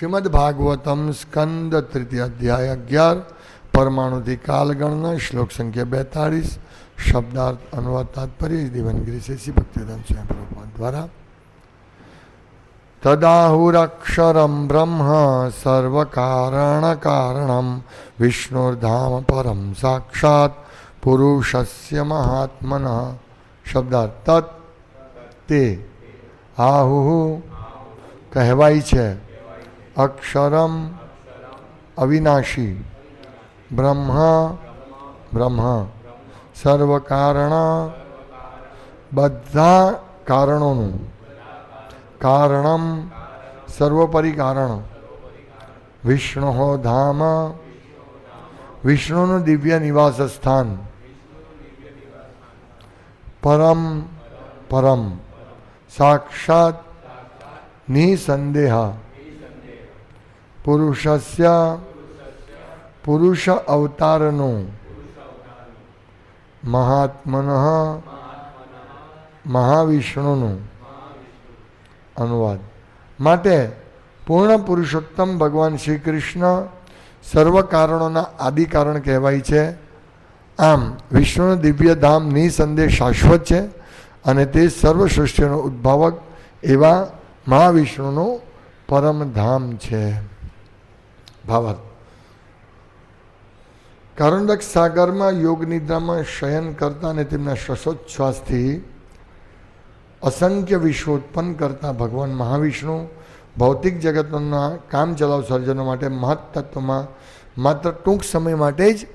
શ્રીમદ ભાગવતમ સ્કંદ તૃતીય અધ્યાય અગિયાર પરમાણુથી કાલગણના શ્લોક સંખ્યા બેતાળીસ શબ્દાર્થ અનુવાદ તાત્પર્ય દિવનગીરી શેષી ભક્તિદાન સ્વયં પ્રભુપાદ દ્વારા તદાહુરક્ષરમ બ્રહ્મ સર્વકારણકારણમ વિષ્ણુર્ધામ પરમ સાક્ષાત પુરુષસ્ય મહાત્મન શબ્દાર્થ તત તે આહુ કહેવાય છે અક્ષરમ અવિનાશી બ્રહ્મ બ્રહ્મ સર્વકારણ બધા કારણોનું કારણમ સર્વોપરી કારણ વિષ્ણુ ધામ વિષ્ણુનું દિવ્ય નિવાસ સ્થાન પરમ પરમ સાક્ષાત નિસંદેહ પુરુષસ્ય પુરુષ અવતારનું મહાત્મન મહાવિષ્ણુનું અનુવાદ માટે પૂર્ણ પુરુષોત્તમ ભગવાન શ્રી કૃષ્ણ સર્વ કારણોના આદિ કારણ કહેવાય છે આમ વિષ્ણુનું દિવ્ય ધામ નિસંદેહ શાશ્વત છે અને તે સર્વ સૃષ્ટિનો ઉદ્ભાવક એવા મહાવિષ્ણુનું પરમધામ છે ભાવાર્થ કારુંડક સાગરમાં યોગ નિદ્રામાં શયન કરતા અને તેમના શ્વાસોચ્છ્વાસથી અસંખ્ય વિશ્વ ઉત્પન્ન કરતા ભગવાન મહાવિષ્ણુ ભૌતિક જગતના કામ ચલાવ સર્જનો માટે મહત્તત્વમાં માત્ર ટૂંક સમય માટે જ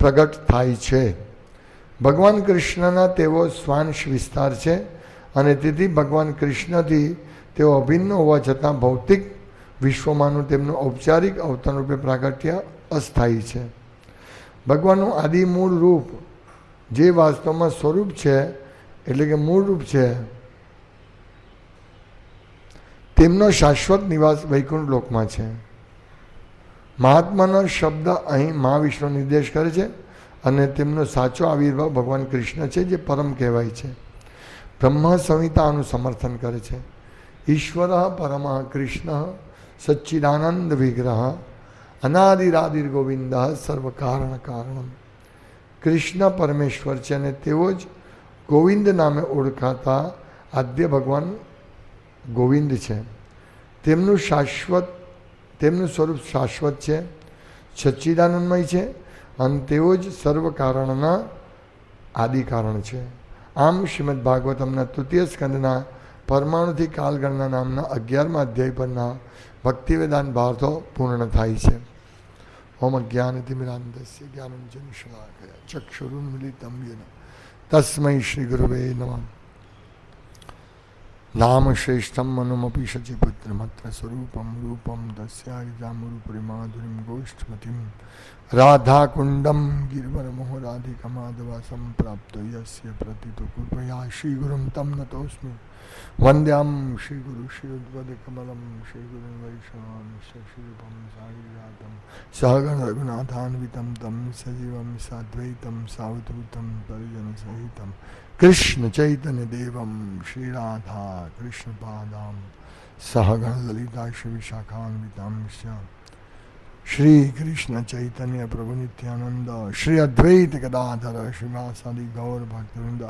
પ્રગટ થાય છે. ભગવાન કૃષ્ણના તેઓ સ્વાંશ વિસ્તાર છે અને તેથી ભગવાન કૃષ્ણથી તેઓ અભિન્ન હોવા છતાં ભૌતિક વિશ્વમાંનું તેમનું ઔપચારિક અવતરણ રૂપે પ્રાગટ્ય અસ્થાયી છે. ભગવાનનું આદિ મૂળ રૂપ જે વાસ્તવમાં સ્વરૂપ છે, એટલે કે મૂળ રૂપ છે, તેમનો શાશ્વત નિવાસ વૈકુંઠ લોકમાં છે. મહાત્માનો શબ્દ અહીં મહાવિષ્ણુ નિર્દેશ કરે છે અને તેમનો સાચો આવિર્ભાવ ભગવાન કૃષ્ણ છે, જે પરમ કહેવાય છે. બ્રહ્મ સંહિતાનું સમર્થન કરે છે. ઈશ્વર પરમ કૃષ્ણ સચ્ચિદાનંદ વિગ્રહ અનાદિરાદિર ગોવિંદ સર્વકારણ કારણમ કૃષ્ણ પરમેશ્વર છે અને તેઓ જ ગોવિંદ નામે ઓળખાતા આદ્ય ભગવાન ગોવિંદ છે તેમનું શાશ્વત તેમનું સ્વરૂપ શાશ્વત છે સચ્ચિદાનંદમય છે અને તેઓ જ સર્વકારણના આદિકારણ આદિ કારણ છે આમ શ્રીમદ ભાગવતમના તૃતીય સ્કંદના પરમાણુથી કાલગણના નામના અગિયારમા અધ્યાય પરના ભક્તિવેદાંત ભાર્થો પૂર્ણ થાય છે ઓમ જ્ઞાનતિમિરાંધસ્ય જ્ઞાનંજન શલાકયા ચક્ષુરુન્મિલિતમ યેન તસ્મૈ શ્રી ગુરુવે નમઃ નામ શ્રેષ્ઠમ મનુમપી શચિપુત્રમત્ર સ્વરૂપમ રૂપમ દસ્યાજામુરુપરિમાધુરીમ ગોષ્ઠમતિમ રાધાકુંડમ ગિરવરમોહરાધિકમાધવાસમ પ્રાપ્ત યસ્ય પ્રતિતો કૃપયા શ્રીગુરુમ તમ નતોસ્મિ વંદ્યામ શ્રીગુરુ શ્રીયુદ્વદકમલમ શ્રીગુરુ વૈષ્ણવમ શ્રીરૂપમ સાગીજાતમ સહગણ રઘુનાથાન્વિતમ તમ સજીવમ સાદ્વૈતમ સાવધૂતમ પરિજન સહિતમ કૃષ્ણ ચૈતન્ય દેવમ શ્રી રાધા કૃષ્ણ પાદામ સહગણ લલિતા શ્રી વિશાખાન્વિતામ શ્રી કૃષ્ણ ચૈતન્ય પ્રભુ નિત્યાનંદ શ્રી અદ્વૈત ગદાધર શ્રીવાસાદિ ગૌર ભક્તવૃંદ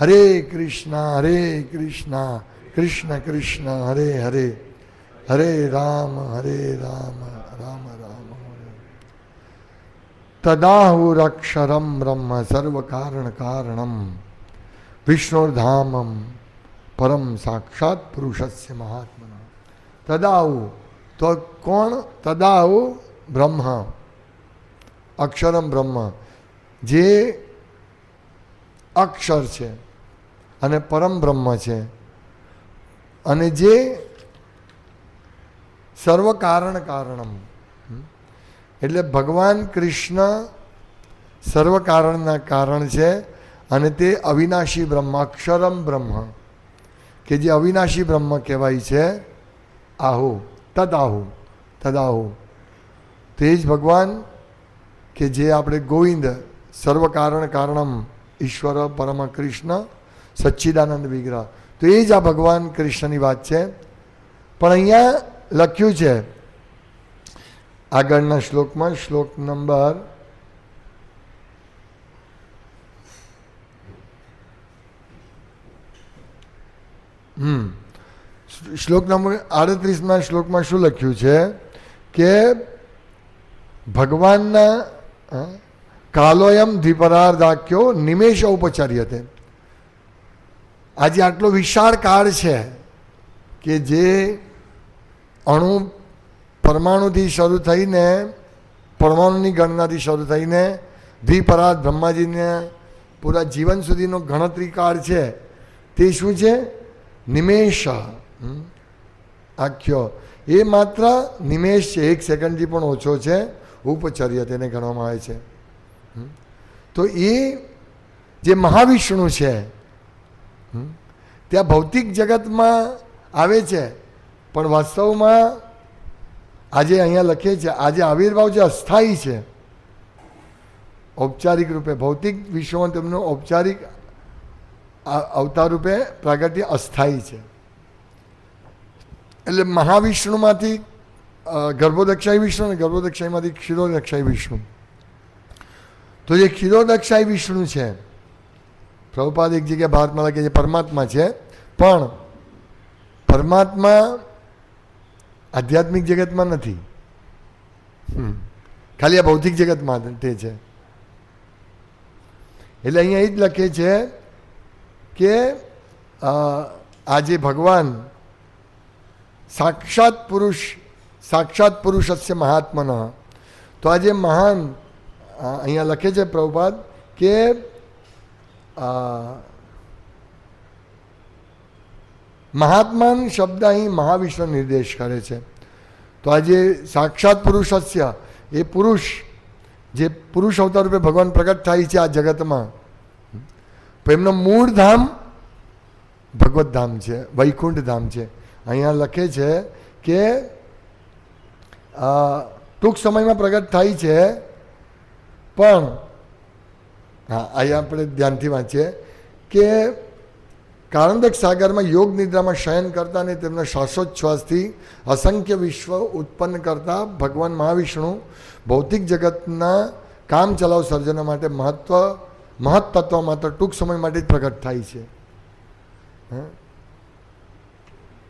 હરે કૃષ્ણ હરે કૃષ્ણ કૃષ્ણ કૃષ્ણ હરે હરે હરે રામ હરે રામ રામ રામ હરે તદાહુરક્ષરમ બ્રહ્મ સર્વકારણ કારણમ વિષ્ણુર્ધામમ પરમ સાક્ષાત પુરુષસ્ય મહાત્મના તદાહુ તો કોણ તદાહુ બ્રહ્મ, અક્ષરમ બ્રહ્મ, જે અક્ષર છે અને પરમ બ્રહ્મ છે અને જે સર્વ કારણ કારણમ એટલે ભગવાન કૃષ્ણ સર્વ કારણના કારણ છે અને તે અવિનાશી બ્રહ્મ, અક્ષરમ બ્રહ્મ, કે જે અવિનાશી બ્રહ્મ કહેવાય છે, આહુ તદાહુ તદાહુ તે જ ભગવાન કે જે આપણે ગોવિંદ સર્વકારણ કારણમ ઈશ્વર પરમ કૃષ્ણ સચ્ચિદાનંદ વિગ્રહ. તો એ જ આ ભગવાન કૃષ્ણની વાત છે. પણ અહીંયા લખ્યું છે આગળના શ્લોકમાં, શ્લોક નંબર હમ. શ્લોક નંબર આડત્રીસના શ્લોકમાં શું લખ્યું છે કે ભગવાનના કાલોયમ દ્વિપરાર્ધાખ્યો નિમેષ ઔપચાર્યતે. આજે આટલો વિશાળ કાળ છે કે જે અણુ પરમાણુથી શરૂ થઈને, પરમાણુની ગણનાથી શરૂ થઈને ધીપરાધ બ્રહ્માજીને પૂરા જીવન સુધીનો ગણતરી કાળ છે. તે શું છે? નિમેષ, હમ? આખ્યો. એ માત્ર નિમેષ છે, એક સેકન્ડથી પણ ઓછો છે. ઉપચર્ય તેને ગણવામાં આવે છે? તો એ જે મહાવિષ્ણુ છે? ત્યાં ભૌતિક જગતમાં આવે છે, પણ વાસ્તવમાં આજે અહીંયા લખે છે, આજે આવિર્ભાવ જે અસ્થાયી છે, ઔપચારિક રૂપે, ભૌતિક વિશ્વમાં તેમનું ઔપચારિક અવતાર રૂપે પ્રાગટ્ય અસ્થાયી છે એટલે મહાવિષ્ણુમાંથી ગર્ભોદક્ષાય વિષ્ણુ અને ગર્ભોદક્ષાયમાંથી ક્ષીરોદક્ષાય વિષ્ણુ તો જે ક્ષીરોદક્ષાય વિષ્ણુ છે પ્રભુપાદ એક જગ્યાએ ભારતમાં લખે છે પરમાત્મા છે પણ પરમાત્મા આધ્યાત્મિક જગતમાં નથી. ખાલી આ ભૌતિક જગતમાં તે છે એટલે અહીંયા એ જ લખે છે કે આજે ભગવાન સાક્ષાત પુરુષ સાક્ષાત પુરુષસ્ય મહાત્મન. તો આજે મહાન અહીંયા લખે છે પ્રભુપાદ કે મહાત્માન શબ્દ અહીં મહાવિશ્વ નિર્દેશ કરે છે. તો આજે સાક્ષાત પુરુષસ્ય, એ પુરુષ, જે પુરુષ અવતાર રૂપે ભગવાન પ્રગટ થાય છે આ જગતમાં, તો એમનો મૂળ ધામ ભગવત ધામ છે, વૈકુંઠ ધામ છે. અહીંયા લખે છે કે ટૂંક સમયમાં પ્રગટ થાય છે, પણ, હા અહીંયા આપણે ધ્યાનથી વાંચીએ કે કારણદક સાગરમાં યોગ નિદ્રામાં શયન કરતા અને તેમના શ્વાસોચ્છ્વાસથી અસંખ્ય વિશ્વ ઉત્પન્ન કરતા ભગવાન મહાવિષ્ણુ ભૌતિક જગતના કામ ચલાવ સર્જન માટે મહત્વ, મહત્તત્વ માત્ર ટૂંક સમય માટે જ પ્રગટ થાય છે?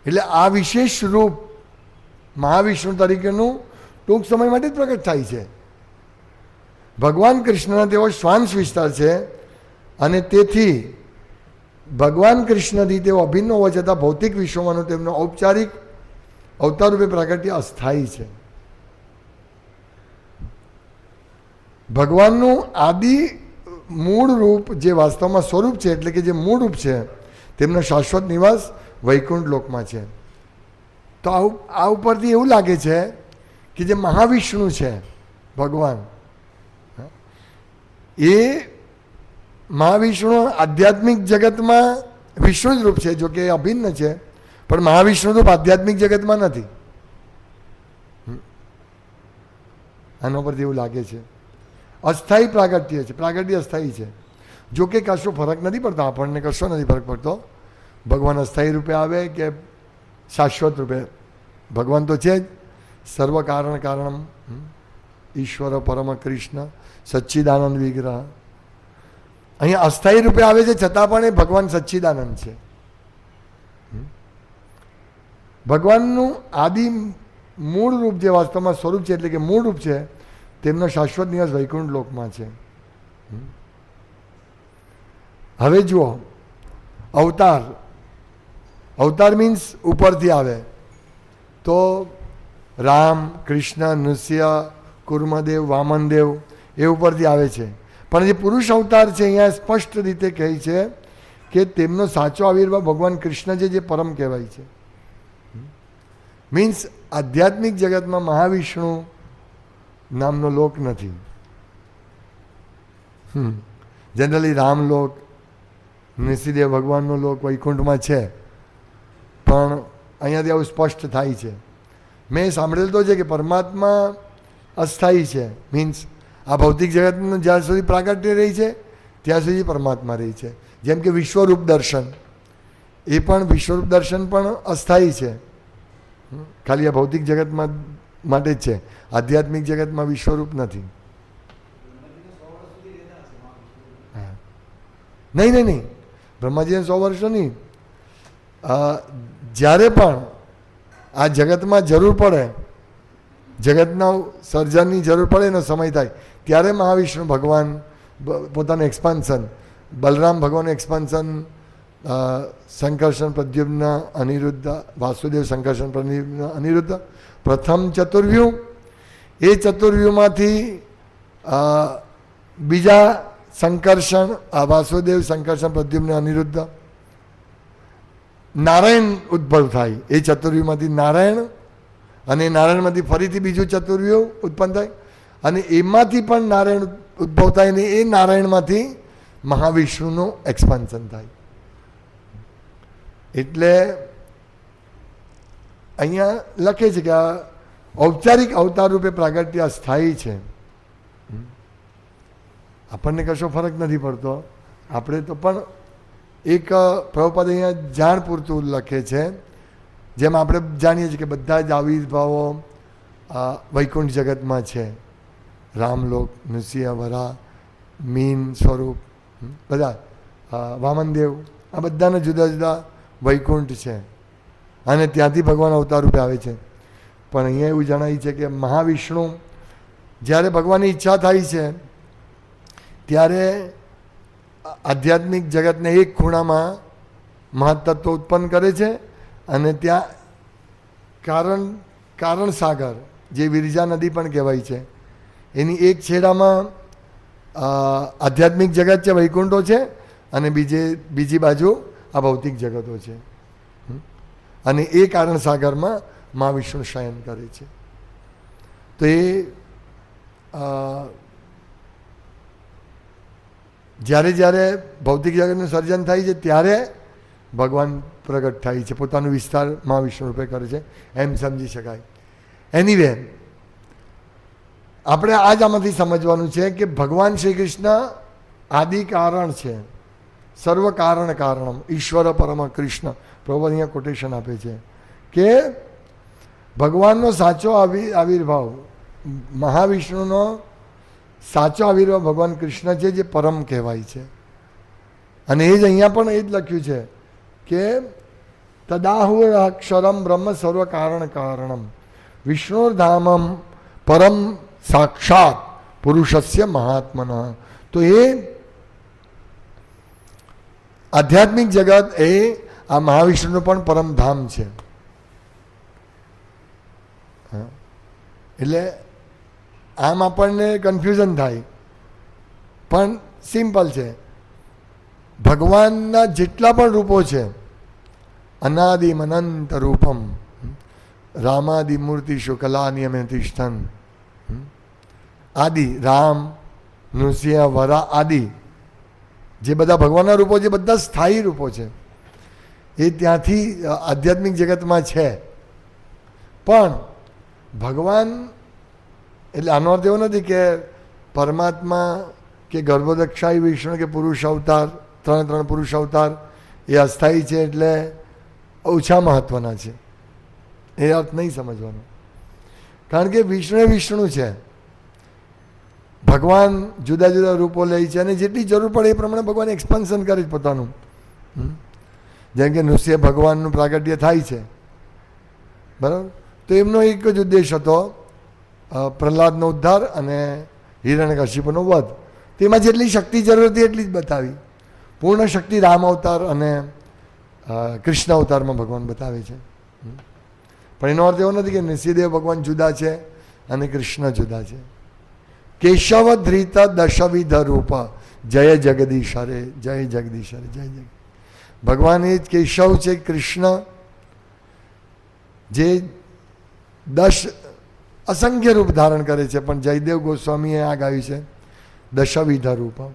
એટલે આ વિશેષ રૂપ મહાવિષ્ણુ તરીકેનું ટૂંક સમય માટે જ પ્રગટ થાય છે. ભગવાન કૃષ્ણના તેઓ શ્વાંશ વિસ્તાર છે અને તેથી ભગવાન કૃષ્ણથી તેઓ અભિન્ન હોવા છતાં ભૌતિક વિશ્વમાંનું તેમનો ઔપચારિક અવતાર રૂપે પ્રાગટ્ય અસ્થાયી છે. ભગવાનનું આદિ મૂળ રૂપ જે વાસ્તવમાં સ્વરૂપ છે, એટલે કે જે મૂળ રૂપ છે, તેમનો શાશ્વત નિવાસ વૈકુંઠ લોકમાં છે. તો આ ઉપ- આ ઉપરથી એવું લાગે છે કે જે મહાવિષ્ણુ છે, ભગવાન. એ મહાવિષ્ણુ આધ્યાત્મિક જગતમાં વિષ્ણુ જ રૂપ છે, જો કે અભિન્ન છે, પણ મહાવિષ્ણુ રૂપ આધ્યાત્મિક જગતમાં નથી. આના પરથી એવું લાગે છે. અસ્થાયી પ્રાગટ્ય છે, પ્રાગટ્ય અસ્થાયી છે. જો કે કશો ફરક નથી પડતો, આપણને કશો નથી ફરક પડતો. ભગવાન અસ્થાયી રૂપે આવે કે શાશ્વત રૂપે ભગવાન તો છે જ. સર્વ કારણ કારણમ ઈશ્વર, પરમ કૃષ્ણ, સચ્ચિદાનંદ વિગ્રહ. અહીંયા અસ્થાયી રૂપે આવે છે, છતાં પણ એ ભગવાન સચ્ચિદાનંદ છે. ભગવાનનું આદિ મૂળ રૂપ જે વાસ્તવમાં સ્વરૂપ છે, એટલે કે મૂળ રૂપ છે, તેમનો શાશ્વત નિવાસ વૈકુંઠ લોકમાં છે. હવે જુઓ, અવતાર. અવતાર મીન્સ ઉપરથી આવે. તો રામ, કૃષ્ણ, નૃસિંહ, કુર્મદેવ, વામનદેવ એ ઉપરથી આવે છે. પણ જે પુરુષ અવતાર છે, અહીંયા સ્પષ્ટ રીતે કહે છે કે તેમનો સાચો આવિર્ભાવ ભગવાન કૃષ્ણ છે, જે પરમ કહેવાય છે. મીન્સ આધ્યાત્મિક જગતમાં મહાવિષ્ણુ નામનો લોક નથી. જનરલી રામલોક, નૃસિંહદેવ ભગવાનનો લોક વૈકુંઠમાં છે. પણ અહીંયાથી આવું સ્પષ્ટ થાય છે. મેં સાંભળેલું તો છે કે પરમાત્મા અસ્થાયી છે મીન્સ આ ભૌતિક જગતનું જ્યાં સુધી પ્રાગટ્ય રહી છે, ત્યાં સુધી પરમાત્મા રહી છે. જેમ કે વિશ્વરૂપ દર્શન, એ પણ વિશ્વરૂપ દર્શન પણ અસ્થાયી છે. ખાલી આ ભૌતિક જગતમાં માટે જ છે. આધ્યાત્મિક જગતમાં વિશ્વરૂપ નથી. નહીં નહીં નહીં. બ્રહ્માજીને સો વર્ષો નહીં જ્યારે પણ આ જગતમાં જરૂર પડે, જગતના સર્જનની જરૂર પડે એનો સમય થાય, ત્યારે મહાવિષ્ણુ ભગવાન પોતાનું એક્સપાન્સન બલરામ ભગવાનનું એક્સપાન્સન શંકર્ષણ પ્રદ્યુમ્ન, અનિરુદ્ધ, વાસુદેવ શંકર્ષણ પ્રદ્યુમ્ન, અનિરુદ્ધ, પ્રથમ ચતુર્વ્યૂહ એ ચતુર્વ્યૂહમાંથી બીજા સંકર્ષણ આ વાસુદેવ શંકર્ષણ પ્રદ્યુમ્ન, અનિરુદ્ધ નારાયણ ઉદ્ભવ થાય. એ ચતુર્વ્યુમાંથી નારાયણ અને નારાયણમાંથી ફરીથી બીજું ચતુર્વ્યુ ઉત્પન્ન થાય. અને એમાંથી પણ નારાયણ ઉદ્ભવ થાય ને એ નારાયણમાંથી મહાવિષ્ણુનું એક્સપાન્શન થાય. એટલે અહીંયા લખે છે કે આ ઔપચારિક અવતાર રૂપે પ્રાગટ્ય સ્થાયી છે. આપણને કશો ફરક નથી પડતો. આપણે તો પણ એક પ્રભુપાદ અહીંયા જાણ પૂરતું લખે છે, જેમ આપણે જાણીએ છીએ કે બધા જ આવિર્ભાવો વૈકુંઠ જગતમાં છે. રામલોક નૃસિંહવરા મીન સ્વરૂપ બધા વામનદેવ આ બધાના જુદા જુદા વૈકુંઠ છે. અને ત્યાંથી ભગવાન અવતાર રૂપે આવે છે. પણ અહીંયા એવું જણાય છે કે મહાવિષ્ણુ જ્યારે ભગવાનની ઈચ્છા થાય છે, ત્યારે આધ્યાત્મિક જગતને એક ખૂણામાં મહત્તત્વ ઉત્પન્ન કરે છે અને ત્યાં કારણ કારણ સાગર જે વિરજા નદી પણ કહેવાય છે. એની એક છેડામાં આધ્યાત્મિક જગત છે, વૈકુંઠો છે અને બીજે, બીજી બાજુ આ ભૌતિક જગતો છે. અને એ કારણ સાગરમાં મા શયન કરે છે. તો એ જ્યારે જ્યારે ભૌતિક જગતનું સર્જન થાય છે, ત્યારે ભગવાન પ્રગટ થાય છે. પોતાનો વિસ્તાર મા વિષ્ણુ રૂપે કરે છે. એમ સમજી શકાય. એનીવે આપણે આજ આમાંથી સમજવાનું છે કે ભગવાન શ્રી કૃષ્ણ આદિ કારણ છે. સર્વ કારણ કારણમ. ઈશ્વર પરમ કૃષ્ણ. પ્રભુ અહીંયા કોટેશન આપે છે કે ભગવાનનો સાચો આવી આવિર્ભાવ મહાવિષ્ણુનો સાચો આવિર્ભાવ ભગવાન કૃષ્ણ છે, જે પરમ કહેવાય છે. અને એ જ અહીંયા પણ એ જ લખ્યું છે કે તદાહુ અક્ષરમ બ્રહ્મ સર્વ કારણ કારણમ વિષ્ણુર્ધામમ પરમ સાક્ષાત પુરુષસ્ય મહાત્મના. તો એ આધ્યાત્મિક જગત એ આ મહાવિષ્ણુનું પણ પરમ ધામ છે. એટલે આમ આપણને કન્ફ્યુઝન થાય. પણ સિમ્પલ છે. ભગવાનના જેટલા પણ રૂપો છે અનાદિમ અનંત રૂપમ, રામાદિ મૂર્તિ શુકલા નિયમે તિષ્ઠન આદિ, રામ, નૃસિંહ, વરા, આદિ, જે બધા ભગવાનના રૂપો છે, બધા સ્થાયી રૂપો છે. એ ત્યાંથી આધ્યાત્મિક જગતમાં છે. પણ ભગવાન એટલે આનો અર્થ એવો નથી કે પરમાત્મા કે ગર્ભોદક્ષાઈ વિષ્ણુ કે પુરુષ અવતાર, ત્રણ ત્રણ પુરુષ અવતાર, એ અસ્થાયી છે એટલે ઓછા મહત્વના છે. એ અર્થ નહીં સમજવાનો. કારણ કે વિષ્ણુ વિષ્ણુ છે. ભગવાન જુદા જુદા રૂપો લે છે અને જેટલી જરૂર પડે એ પ્રમાણે ભગવાન એક્સપાન્શન કરે છે પોતાનું. જેમ કે નૃસિંહ ભગવાનનું પ્રાગટ્ય થાય છે. બરાબર? તો એમનો એક જ ઉદ્દેશ હતો પ્રહલાદનો ઉદ્ધાર અને હિરણ્યકશિપુનો વધ. તેમાં જેટલી શક્તિ જરૂર હતી એટલી જ બતાવી. પૂર્ણ શક્તિ રામ અવતાર અને કૃષ્ણ અવતારમાં ભગવાન બતાવે છે. પણ એનો અર્થ એવો નથી કે નૃસિંહદેવ ભગવાન જુદા છે અને કૃષ્ણ જુદા છે. કેશવ ધ્રિત દશવિધ રૂપ. જય જગદીશ હરે જય જગદીશ હરે જય જગ. ભગવાન એ કેશવ છે, કૃષ્ણ. જે દશ અસંખ્ય રૂપ ધારણ કરે છે. પણ જયદેવ ગોસ્વામીએ આ ગાયું છે. દશવિધ રૂપ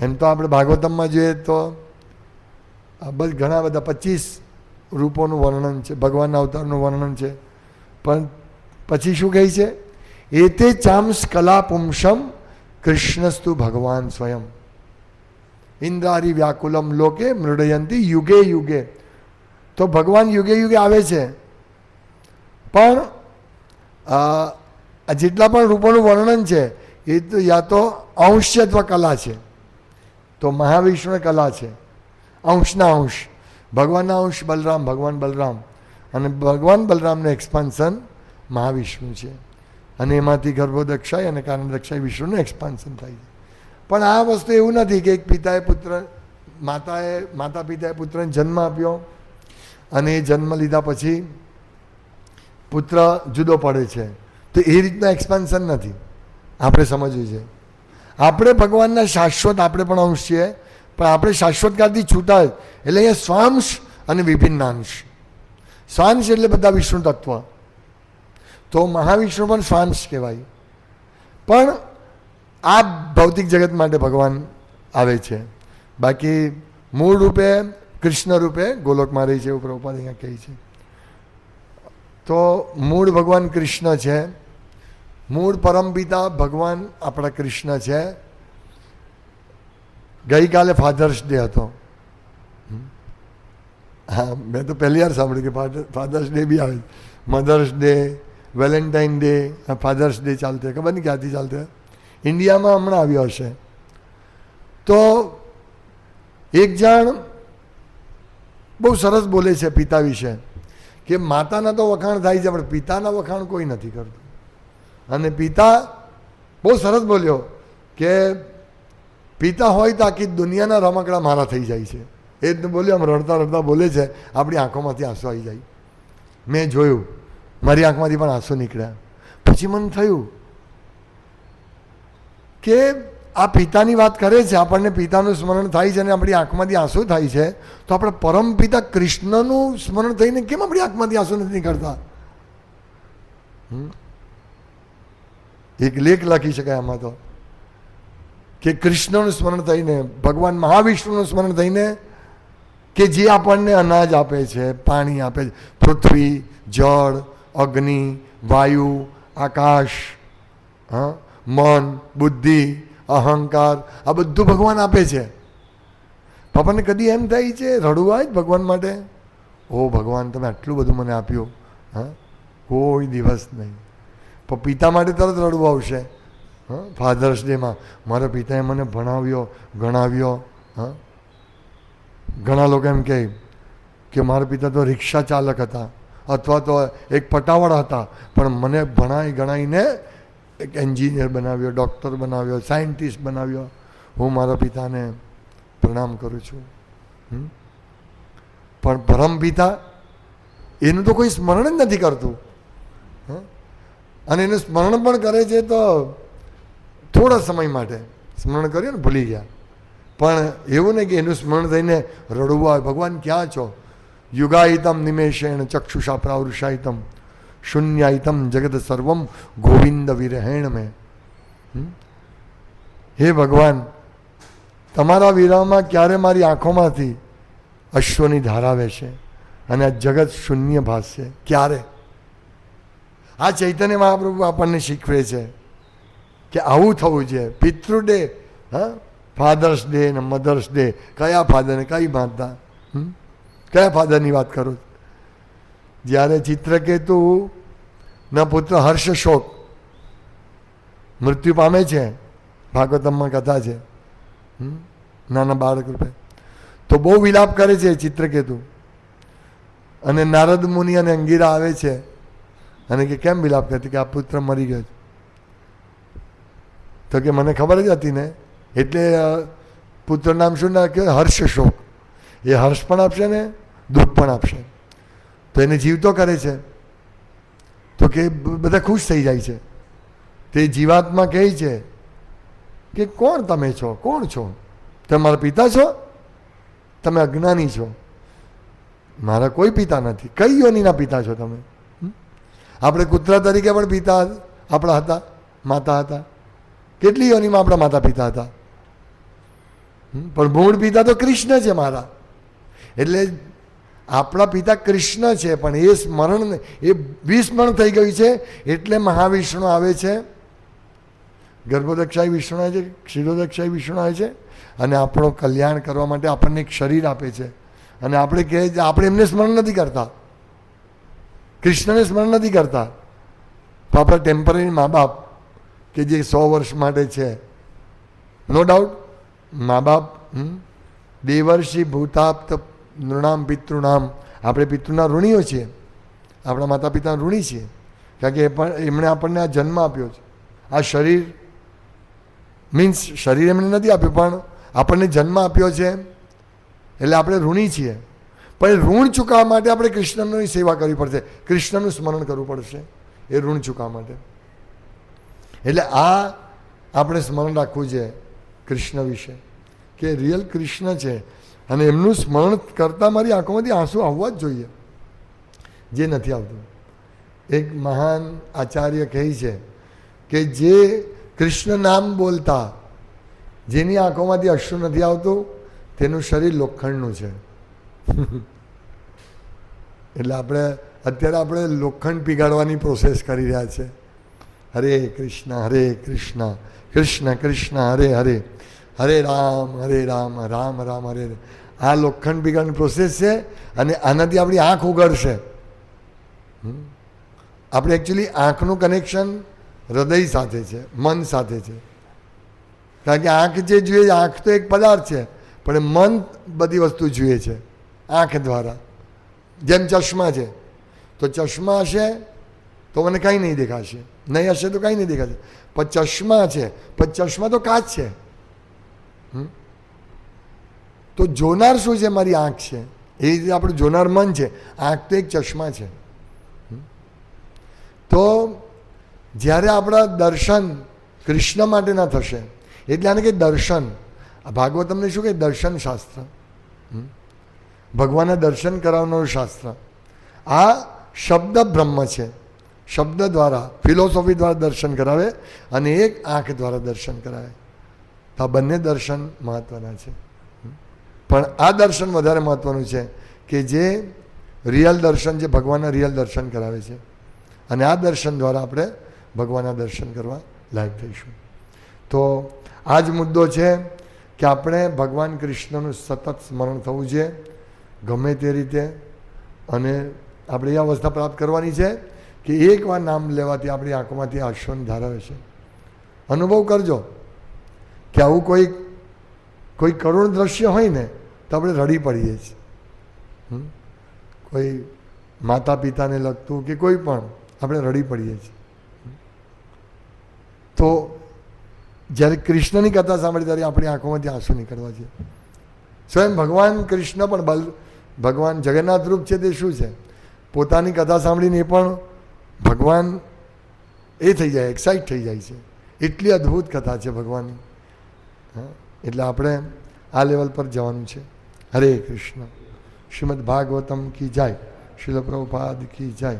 એમ તો આપણે ભાગવતમમાં જોઈએ તો બસ ઘણા બધા પચીસ રૂપોનું વર્ણન છે. ભગવાનના અવતારનું વર્ણન છે. પણ પછી શું કહે છે? એ તે કલા પુંસમ કૃષ્ણસ્તુ ભગવાન સ્વયં. ઇન્દ્રારી વ્યાકુલમ લોકે મૃડયંતી યુગે યુગે. તો ભગવાન યુગે યુગે આવે છે. પણ આ જેટલા પણ રૂપોનું વર્ણન છે, એ તો યા તો અંશ અથવા કલા છે. તો મહાવિષ્ણુ કલા છે. અંશના અંશ. ભગવાનના અંશ બલરામ, ભગવાન બલરામ. અને ભગવાન બલરામનું એક્સપાન્સન મહાવિષ્ણુ છે. અને એમાંથી ગર્ભોદક્ષાય અને કારણદક્ષાય વિષ્ણુનું એક્સપાન્સન થાય છે. પણ આ વસ્તુ એવું નથી કે એક પિતાએ પુત્ર, માતાએ, માતા પિતાએ પુત્રને જન્મ આપ્યો અને એ જન્મ લીધા પછી પુત્ર જુદો પડે છે. તો એ રીતના એક્સપાન્શન નથી. આપણે સમજવું છે. આપણે ભગવાનના શાશ્વત આપણે પણ અંશ છીએ, પણ આપણે શાશ્વતકારથી છૂટા એટલે અહીંયા સ્વાંશ અને વિભિન્નાંશ. સ્વાંશ એટલે બધા વિષ્ણુ તત્વ. તો મહાવિષ્ણુ પણ સ્વાંશ કહેવાય. પણ આ ભૌતિક જગત માટે ભગવાન આવે છે. બાકી મૂળ રૂપે, કૃષ્ણ રૂપે ગોલોકમાં રહી છે ઉપર ઉપર અહીંયા કહે છે. તો મૂળ ભગવાન કૃષ્ણ છે. મૂળ પરમપિતા ભગવાન આપણા કૃષ્ણ છે. ગઈકાલે ફાધર્સ ડે હતો. હા, મેં તો પહેલી વાર સાંભળ્યું કે ફાધર ફાધર્સ ડે બી આવે. Mother's day Valentine day father's day ચાલતે ખબર નહીં ક્યાંથી ચાલતે ઇન્ડિયામાં હમણાં આવ્યો હશે. તો એક જણ બહુ સરસ બોલે છે પિતા વિશે. કે માતાના તો વખાણ થાય છે, પણ પિતાના વખાણ કોઈ નથી કરતું. અને પિતા બહુ સરસ બોલ્યો કે પિતા હોય તો આખી દુનિયાના રમકડા મારા થઈ જાય છે. એ જ બોલ્યો, આમ રડતા રડતા બોલે છે, આપણી આંખોમાંથી આંસુ આવી જાય. મેં જોયું, મારી આંખમાંથી પણ આંસુ નીકળ્યા. પછી મને થયું કે આ પિતાની વાત કરે છે, આપણને પિતાનું સ્મરણ થાય છે અને આપણી આંખમાંથી આંસુ થાય છે, તો આપણે પરમ પિતા કૃષ્ણનું સ્મરણ થઈને કેમ આપણી આંખમાંથી આંસુ નથી નીકળતા? એક લેખ લખી શકાય આમાં તો કે કૃષ્ણનું સ્મરણ થઈને, ભગવાન મહાવિષ્ણુનું સ્મરણ થઈને કે જે આપણને અનાજ આપે છે, પાણી આપે છે, પૃથ્વી, જળ, અગ્નિ, વાયુ, આકાશ, હા, મન, બુદ્ધિ અહંકાર, આ બધું ભગવાન આપે છે. પપ્પાને કદી એમ થાય છે, રડવું જ ભગવાન માટે? ઓ ભગવાન, તમે આટલું બધું મને આપ્યું, હા? કોઈ દિવસ નહીં. પણ પિતા માટે તરત રડવું આવશે. હા? ફાધર્સ ડેમાં મારા પિતાએ મને ભણાવ્યો, ગણાવ્યો, હા? ઘણા લોકો એમ કહે કે મારા પિતા તો રિક્ષા ચાલક હતા, અથવા તો એક પટાવાળા હતા, પણ મને ભણાઈ ગણાઈને એક એન્જિનિયર બનાવ્યો, ડૉક્ટર બનાવ્યો, સાયન્ટિસ્ટ બનાવ્યો. હું મારા પિતાને પ્રણામ કરું છું? પણ પરમ પિતા, એનું તો કોઈ સ્મરણ જ નથી કરતું? અને એનું સ્મરણ પણ કરે છે તો થોડા સમય માટે. સ્મરણ કર્યું ને ભૂલી ગયા. પણ એવું નહીં કે એનું સ્મરણ થઈને રડવું આવે ભગવાન ક્યાં છો? યુગાહિતમ નિમેષેણ ચક્ષુષા પ્રાવૃષાહિતમ શૂન્યાહિતમ જગત સર્વમ ગોવિંદ વિરહેણ મેં હે ભગવાન તમારા વિરામાં ક્યારે મારી આંખોમાંથી અશ્વની ધારા વહેશે અને આ જગત શૂન્ય ભાસશે? ક્યારે? આ ચૈતન્ય મહાપ્રભુ આપણને શીખવે છે કે આવું થવું છે. પિતૃ ડે હા? ફાધર્સ ડે ને મધર્સ ડે. કયા ફાધરને, કઈ માતા? કયા ફાધરની વાત કરું જ્યારે ચિત્રકેતુના પુત્ર હર્ષ શોક મૃત્યુ પામે છે, ભાગવતમમાં કથા છે? નાના બાળક રૂપે. તો બહુ વિલાપ કરે છે ચિત્રકેતુ. અને નારદ મુનિ અને અંગીરા આવે છે અને કે કેમ વિલાપ કરતી કે આ પુત્ર મરી ગયો તો કે મને ખબર જ હતી ને, એટલે પુત્ર નામ શું નાખ્યું? હર્ષ શોક એ હર્ષ પણ આપશે ને, દુઃખ પણ આપશે. તો એને જીવતો કરે છે. તો કે બધા ખુશ થઈ જાય છે. તે જીવાત્મા કહે છે કે કોણ તમે છો? કોણ છો? તમે મારા પિતા છો? તમે અજ્ઞાની છો. મારા કોઈ પિતા નથી. કઈ યોનીના પિતા છો તમે? આપણે કૂતરા તરીકે પણ પિતા આપણા હતા, માતા હતા. કેટલી યોનીમાં આપણા માતા પિતા હતા? પણ મૂળ પિતા તો કૃષ્ણ છે મારા. એટલે આપણા પિતા કૃષ્ણ છે, પણ એ સ્મરણ, એ વિસ્મરણ થઈ ગયું છે, એટલે મહાવિષ્ણુ આવે છે. ગર્ભોદક્ષાય વિષ્ણુ આવે છે, ક્ષીરોદક્ષાય વિષ્ણુ આવે છે, અને આપણો કલ્યાણ કરવા માટે આપણને એક શરીર આપે છે. અને આપણે કહે આપણે એમને સ્મરણ નથી કરતા. કૃષ્ણને સ્મરણ નથી કરતા. આપણા ટેમ્પરરી મા બાપ કે જે સો વર્ષ માટે છે. નો ડાઉટ મા બાપ દેવર્ષિ ભૂતાપ્ત નૃણામ પિતૃણામ. આપણે પિતૃના ઋણીઓ છીએ. આપણા માતા પિતા ઋણી છીએ. કારણ કે એ પણ એમણે આપણને આ જન્મ આપ્યો છે. આ શરીર મીન્સ શરીર એમણે નથી આપ્યું, પણ આપણને જન્મ આપ્યો છે. એટલે આપણે ઋણી છીએ. પણ ઋણ ચૂકવવા માટે આપણે કૃષ્ણની સેવા કરવી પડશે. કૃષ્ણનું સ્મરણ કરવું પડશે. એ ઋણ ચૂકવવા માટે. એટલે આ આપણે સ્મરણ રાખવું છે કૃષ્ણ વિશે. કે રિયલ કૃષ્ણ છે. અને એમનું સ્મરણ કરતાં મારી આંખોમાંથી આંસુ આવવા જ જોઈએ. જે નથી આવતું. એક મહાન આચાર્ય કહે છે કે જે કૃષ્ણ નામ બોલતા, જેની આંખોમાંથી અશ્રુ નથી આવતું, તેનું શરીર લોખંડનું છે. એટલે આપણે, અત્યારે આપણે લોખંડ પીગાડવાની પ્રોસેસ કરી રહ્યા છે. હરે કૃષ્ણ હરે કૃષ્ણ કૃષ્ણ કૃષ્ણ, હરે હરે. હરે રામ હરે રામ રામ રામ હરે આ લોખંડ પીગાડવાની પ્રોસેસ છે અને આનાથી આપણી આંખ ઉગાડશે. આપણે એકચ્યુઅલી આંખનું કનેક્શન હૃદય સાથે છે, મન સાથે છે. કારણ કે આંખ જે જોઈએ છે, આંખ તો એક પદાર્થ છે, પણ મન બધી વસ્તુ જુએ છે, આંખ દ્વારા. જેમ ચશ્મા છે, તો ચશ્મા હશે તો મને કાંઈ નહીં દેખાશે. નહીં હશે તો કાંઈ નહીં દેખાશે. પણ ચશ્મા છે, પણ ચશ્મા તો કાચ છે? તો જોનાર શું છે મારી આંખ છે? એ રીતે આપણું જોનાર મન છે. આંખ તો એક ચશ્મા છે? તો જ્યારે આપણા દર્શન કૃષ્ણ માટેના થશે, એટલે આને કે દર્શન. ભાગવત તમને શું કહે? દર્શન શાસ્ત્ર? ભગવાનના દર્શન કરાવનારું શાસ્ત્ર. આ શબ્દ બ્રહ્મ છે. શબ્દ દ્વારા, ફિલોસોફી દ્વારા દર્શન કરાવે અને એક આંખ દ્વારા દર્શન કરાવે. આ બંને દર્શન મહત્ત્વના છે. પણ આ દર્શન વધારે મહત્ત્વનું છે કે જે રિયલ દર્શન, જે ભગવાનના રિયલ દર્શન કરાવે છે. અને આ દર્શન દ્વારા આપણે ભગવાનના દર્શન કરવા લાયક થઈશું. તો આ જ મુદ્દો છે કે આપણે ભગવાન કૃષ્ણનું સતત સ્મરણ થવું છે, ગમે તે રીતે. અને આપણે એ અવસ્થા પ્રાપ્ત કરવાની છે કે એકવાર નામ લેવાથી આપણી આંખોમાંથી આશ્વની ધારાવે છે. અનુભવ કરજો. કે આવું કોઈ કોઈ કરુણ દ્રશ્ય હોય ને, તો આપણે રડી પડીએ છીએ? કોઈ માતા પિતાને લગતું કે કોઈ પણ, આપણે રડી પડીએ છીએ. તો જ્યારે કૃષ્ણની કથા સાંભળી ત્યારે આપણી આંખોમાંથી આંસુ નીકળવા છે. સ્વયં ભગવાન કૃષ્ણ પણ બલ, ભગવાન જગન્નાથ રૂપ છે તે શું છે? પોતાની કથા સાંભળીને એ પણ ભગવાન એ થઈ જાય એક્સાઇટ થઈ જાય છે. એટલી અદ્ભુત કથા છે ભગવાનની. એટલે આપણે આ લેવલ પર જવાનું છે. હરે કૃષ્ણ. શ્રીમદ ભાગવતમ કી જાય. શિલ કી જાય.